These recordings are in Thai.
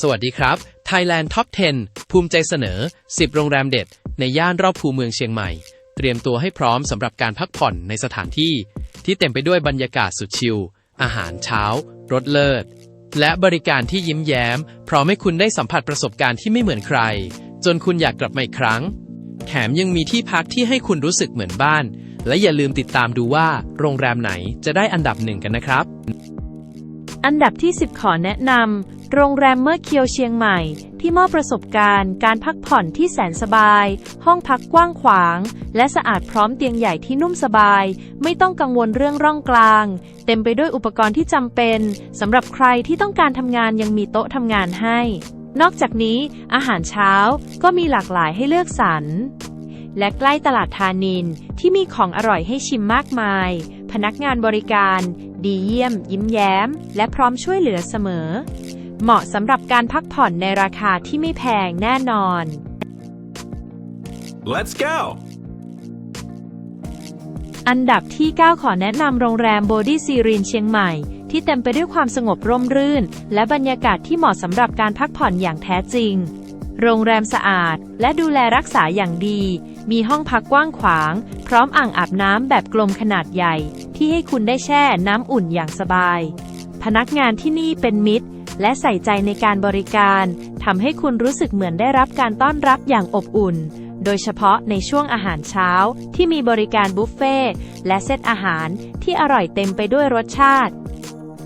สวัสดีครับ Thailand Top 10 ภูมิใจเสนอ 10 โรงแรมเด็ด ในย่านรอบคูเมืองเชียงใหม่ เตรียมตัวให้พร้อมสำหรับการพักผ่อนในสถานที่ ที่เต็มไปด้วยบรรยากาศสุดชิล อาหารเช้า รสเลิศ และบริการที่ยิ้มแย้ม พร้อมให้คุณได้สัมผัสประสบการณ์ที่ไม่เหมือนใคร จนคุณอยากกลับมาอีกครั้ง แถมยังมีที่พักที่ให้คุณรู้สึกเหมือนบ้าน และอย่าลืมติดตามดูว่า โรงแรมไหนจะได้อันดับหนึ่งกันนะครับ อันดับที่ 10 ขอแนะนำ โรงแรมเมื่อเคียวเชียงใหม่ ที่มอบประสบการณ์ การพักผ่อนที่แสนสบาย ห้องพักกว้างขวาง และสะอาดพร้อมเตียงใหญ่ที่นุ่มสบาย ไม่ต้องกังวลเรื่องร่องกลาง เต็มไปด้วยอุปกรณ์ที่จำเป็นสำหรับใครที่ต้องการทำงานยังมีโต๊ะทำงานให้ นอกจากนี้ อาหารเช้าก็มีหลากหลายให้เลือกสรรและใกล้ตลาดทานินที่มีของอร่อยให้ชิมมากมาย พนักงานบริการ ดีเยี่ยม ยิ้มแย้ม และพร้อมช่วยเหลือเสมอ เหมาะสำหรับการพักผ่อนในราคาที่ไม่แพงแน่นอน Let's go! อันดับที่ 9 ขอแนะนำโรงแรมโบดี้ซีรีนเชียงใหม่ ที่เต็มไปด้วยความสงบร่มรื่น และบรรยากาศที่เหมาะสำหรับการพักผ่อนอย่างแท้จริง โรงแรมสะอาด และดูแลรักษาอย่างดี มีห้องพักกว้างขวาง พร้อมอ่างอาบน้ำแบบกลมขนาดใหญ่ ที่ให้คุณได้แช่น้ำอุ่นอย่างสบาย พนักงานที่นี่เป็นมิตร และใส่ใจในการบริการทำให้คุณรู้สึกเหมือนได้รับการต้อนรับอย่างอบอุ่น โดยเฉพาะในช่วงอาหารเช้าที่มีบริการบุฟเฟ่ต์และเซตอาหารที่อร่อยเต็มไปด้วยรสชาติ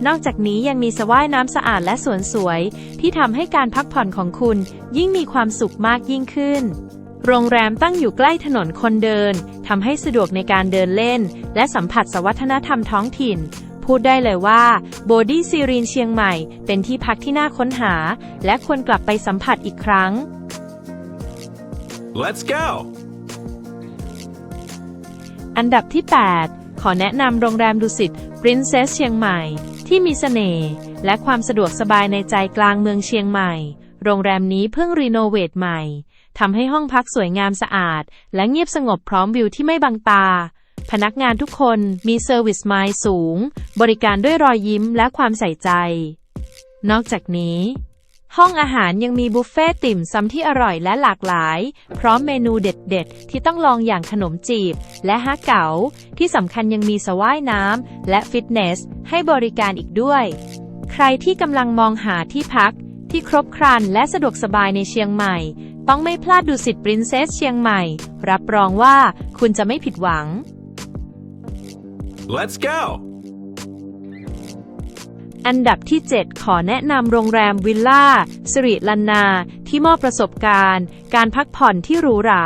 นอกจากนี้ยังมีสระว่ายน้ำสะอาดและสวนสวย ที่ทำให้การพักผ่อนของคุณยิ่งมีความสุขมากยิ่งขึ้นโรงแรมตั้งอยู่ใกล้ถนนคนเดิน ทำให้สะดวกในการเดินเล่น และสัมผัสสวัฒนธรรมท้องถิ่น พูดได้เลยว่าโบดี้ซีรีนเชียงใหม่ เป็นที่พักที่น่าค้นหา และควรกลับไปสัมผัสอีกครั้ง Let's go! อันดับที่ 8 ขอแนะนำโรงแรมดุสิต Princess เชียงใหม่ ที่มีเสน่ห์และความสะดวกสบายในใจกลางเมืองเชียงใหม่ โรงแรมนี้เพิ่งรีโนเวทใหม่ทำให้ห้องพักสวยงามสะอาด และเงียบสงบพร้อมวิวที่ไม่บังตา พนักงานทุกคนมีเซอร์วิสไมล์สูง บริการด้วยรอยยิ้มและความใส่ใจ นอกจากนี้ ห้องอาหารยังมีบุฟเฟ่ติ่มซำที่อร่อยและหลากหลาย พร้อมเมนูเด็ดๆ ที่ต้องลองอย่างขนมจีบ และฮะเก๋าที่สำคัญยังมีสระว่ายน้ำและฟิตเนส ให้บริการอีกด้วย ใครที่กำลังมองหาที่พัก ที่ครบครันและสะดวกสบายในเชียงใหม่ต้องไม่พลาดดูสิทธิ์ปรินเซสเชียงใหม่ รับรองว่าคุณจะไม่ผิดหวัง Let's go! อันดับที่ 7 ขอแนะนำโรงแรมวิลล่าสิริลันนา ที่มอบประสบการณ์ การพักผ่อนที่หรูหรา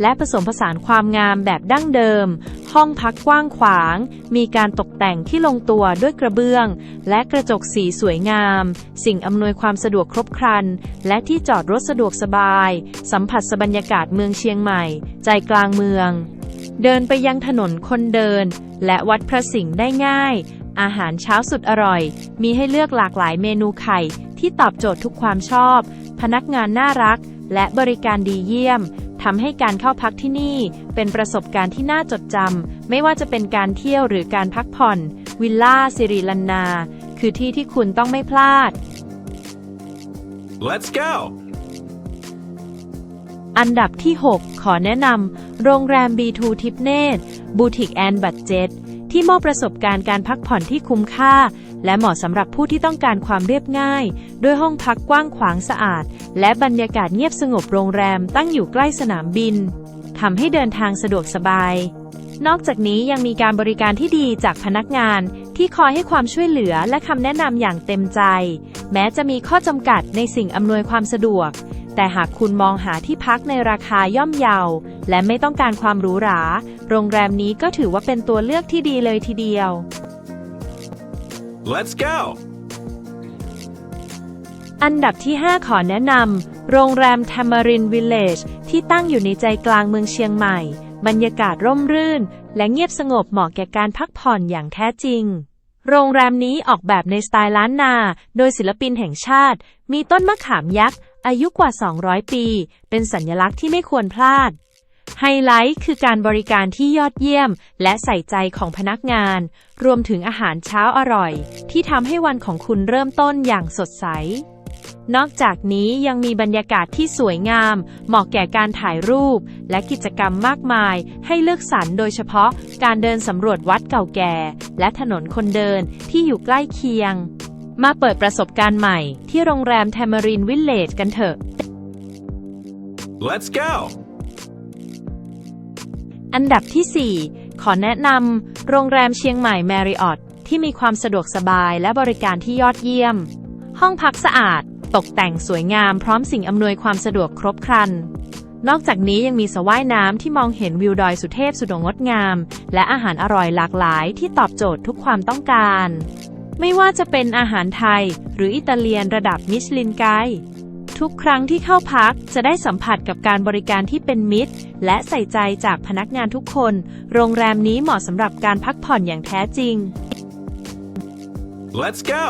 และผสมผสานความงามแบบดั้งเดิม ห้องพักกว้างขวาง มีการตกแต่งที่ลงตัวด้วยกระเบื้อง และกระจกสีสวยงาม สิ่งอำนวยความสะดวกครบครัน และที่จอดรถสะดวกสบาย สัมผัสบรรยากาศเมืองเชียงใหม่ ใจกลางเมือง เดินไปยังถนนคนเดิน และวัดพระสิงห์ได้ง่าย อาหารเช้าสุดอร่อย มีให้เลือกหลากหลายเมนูไข่ ที่ตอบโจทย์ทุกความชอบ พนักงานน่ารัก และบริการดีเยี่ยมทำให้การเข้าพักที่นี่ เป็นประสบการณ์ที่น่าจดจำไม่ว่าจะเป็นการเที่ยวหรือการพักผ่อน วิลล่าสิริลันนา คือที่ที่คุณต้องไม่พลาด Let's go! อันดับที่ 6 ขอแนะนำ โรงแรม B2 ทิปเนตบูติกแอนบัตเจ็ตที่มอบประสบการณ์การพักผ่อนที่คุ้มค่า และเหมาะสำหรับผู้ที่ต้องการความเรียบง่าย ด้วยห้องพักกว้างขวางสะอาด และบรรยากาศเงียบสงบโรงแรมตั้งอยู่ใกล้สนามบินทำให้เดินทางสะดวกสบาย นอกจากนี้ยังมีการบริการที่ดีจากพนักงาน ที่คอยให้ความช่วยเหลือและคำแนะนำอย่างเต็มใจ แม้จะมีข้อจำกัดในสิ่งอำนวยความสะดวก แต่หากคุณมองหาที่พักในราคาย่อมเยา และไม่ต้องการความหรูหรา โรงแรมนี้ก็ถือว่าเป็นตัวเลือกที่ดีเลยทีเดียว Let's go! อันดับที่ 5 ขอแนะนำโรงแรม Tamarin Village ที่ตั้งอยู่ในใจกลางเมืองเชียงใหม่ บรรยากาศร่มรื่น และเงียบสงบเหมาะแก่การพักผ่อนอย่างแท้จริง โรงแรมนี้ออกแบบในสไตล์ล้านนา โดยศิลปินแห่งชาติ มีต้นมะขามยักษ์ อายุกว่า 200 ปี เป็นสัญลักษณ์ที่ไม่ควรพลาด ไฮไลท์คือการบริการที่ยอดเยี่ยม และใส่ใจของพนักงาน รวมถึงอาหารเช้าอร่อย ที่ทำให้วันของคุณเริ่มต้นอย่างสดใส นอกจากนี้ยังมีบรรยากาศที่สวยงาม เหมาะแก่การถ่ายรูป และกิจกรรมมากมาย ให้เลือกสรรโดยเฉพาะ การเดินสำรวจวัดเก่าแก่ และถนนคนเดินที่อยู่ใกล้เคียง มาเปิดประสบการณ์ใหม่ที่โรงแรม Tamarin Village กันเถอะ Let's go! อันดับที่ 4 ขอแนะนำโรงแรมเชียงใหม่ Marriott ที่มีความสะดวกสบายและบริการที่ยอดเยี่ยม ห้องพักสะอาด ตกแต่งสวยงามพร้อมสิ่งอำนวยความสะดวกครบครัน นอกจากนี้ยังมีสระว่ายน้ำที่มองเห็นวิวดอยสุเทพสุดงดงาม และอาหารอร่อยหลากหลายที่ตอบโจทย์ทุกความต้องการ ไม่ว่าจะเป็นอาหารไทย หรืออิตาเลียนระดับมิชลินไกด์ทุกครั้งที่เข้าพักจะได้สัมผัสกับการบริการที่เป็นมิตร และใส่ใจจากพนักงานทุกคน โรงแรมนี้เหมาะสำหรับการพักผ่อนอย่างแท้จริง Let's go!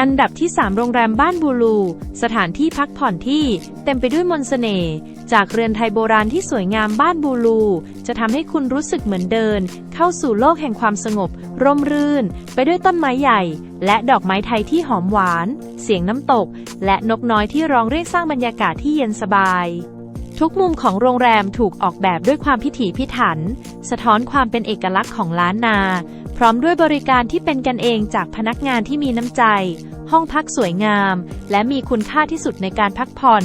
อันดับที่ 3 โรงแรมบ้านบูลู สถานที่พักผ่อนที่เต็มไปด้วยมนต์เสน่ห์ จากเรือนไทยโบราณที่สวยงามบ้านบูลู จะทำให้คุณรู้สึกเหมือนเดิน เข้าสู่โลกแห่งความสงบ ร่มรื่น ไปด้วยต้นไม้ใหญ่ และดอกไม้ไทยที่หอมหวาน เสียงน้ำตก และนกน้อยที่ร้องเรียกสร้างบรรยากาศที่เย็นสบาย ทุกมุมของโรงแรมถูกออกแบบด้วยความพิถีพิถัน สะท้อนความเป็นเอกลักษณ์ของล้านนา พร้อมด้วยบริการที่เป็นกันเองจากพนักงานที่มีน้ำใจ ห้องพักสวยงาม และมีคุณค่าที่สุดในการพักผ่อน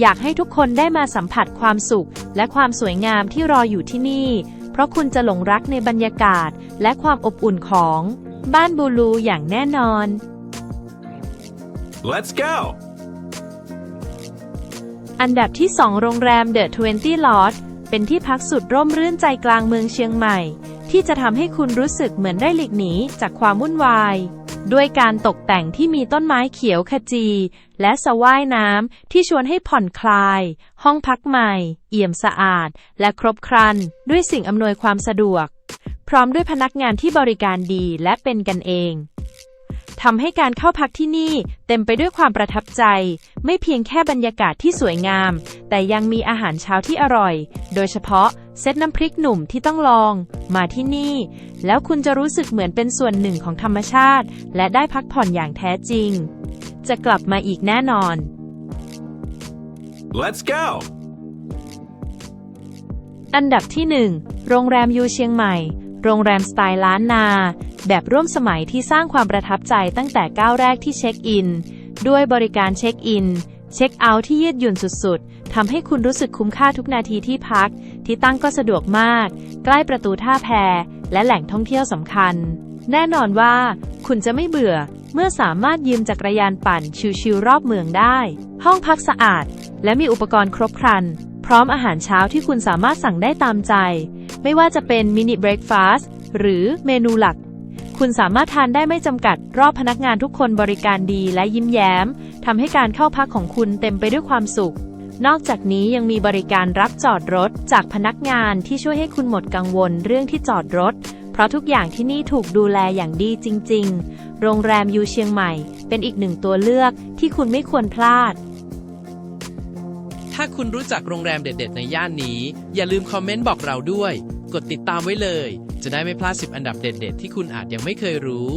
อยากให้ทุกคนได้มาสัมผัสความสุข และความสวยงามที่รออยู่ที่นี่ เพราะคุณจะหลงรักในบรรยากาศ และความอบอุ่นของ บ้านบูลูอย่างแน่นอน Let's go! อันดับที่ 2 โรงแรม The 20 Lodge เป็นที่พักสุดร่มรื่นใจกลางเมืองเชียงใหม่ ที่จะทำให้คุณรู้สึกเหมือนได้หลีกหนีจากความวุ่นวาย ด้วยการตกแต่งที่มีต้นไม้เขียวขจี และสระว่ายน้ำที่ชวนให้ผ่อนคลาย ห้องพักใหม่ เอี่ยมสะอาด และครบครัน ด้วยสิ่งอำนวยความสะดวก พร้อมด้วยพนักงานที่บริการดีและเป็นกันเอง ทำให้การเข้าพักที่นี่เต็มไปด้วยความประทับใจ ไม่เพียงแค่บรรยากาศที่สวยงาม แต่ยังมีอาหารเช้าที่อร่อย โดยเฉพาะเซตน้ำพริกหนุ่มที่ต้องลอง มาที่นี่ แล้วคุณจะรู้สึกเหมือนเป็นส่วนหนึ่งของธรรมชาติ และได้พักผ่อนอย่างแท้จริง จะกลับมาอีกแน่นอน Let's go! อันดับที่ 1 โรงแรมยูเชียงใหม่ โรงแรมสไตล์ล้านนา แบบร่วมสมัยที่สร้างความประทับใจตั้งแต่ก้าวแรกที่เช็คอิน ด้วยบริการเช็คอิน เช็คเอาท์ที่ยืดหยุ่นสุดๆทำให้คุณรู้สึกคุ้มค่าทุกนาทีที่พัก ที่ตั้งก็สะดวกมาก ใกล้ประตูท่าแพและแหล่งท่องเที่ยวสำคัญ แน่นอนว่า คุณจะไม่เบื่อเมื่อสามารถยืมจักรยานปั่นชิวๆรอบเมืองได้ ห้องพักสะอาด และมีอุปกรณ์ครบครัน พร้อมอาหารเช้าที่คุณสามารถสั่งได้ตามใจ ไม่ว่าจะเป็นมินิเบรคฟาสต์หรือเมนูหลัก คุณสามารถทานได้ไม่จำกัด รอบพนักงานทุกคนบริการดีและยิ้มแย้มทำให้การเข้าพักของคุณเต็มไปด้วยความสุข นอกจากนี้ยังมีบริการรับจอดรถจากพนักงานที่ช่วยให้คุณหมดกังวลเรื่องที่จอดรถ เพราะทุกอย่างที่นี่ถูกดูแลอย่างดีจริง ๆ โรงแรมยูเชียงใหม่ เป็นอีกหนึ่งตัวเลือกที่คุณไม่ควรพลาดถ้าคุณรู้จักโรงแรมเด็ด ๆ ในย่านนี้ อย่าลืมคอมเมนต์บอกเราด้วย กดติดตามไว้เลย จะได้ไม่พลาด 10 อันดับเด็ด ๆ ที่คุณอาจยังไม่เคยรู้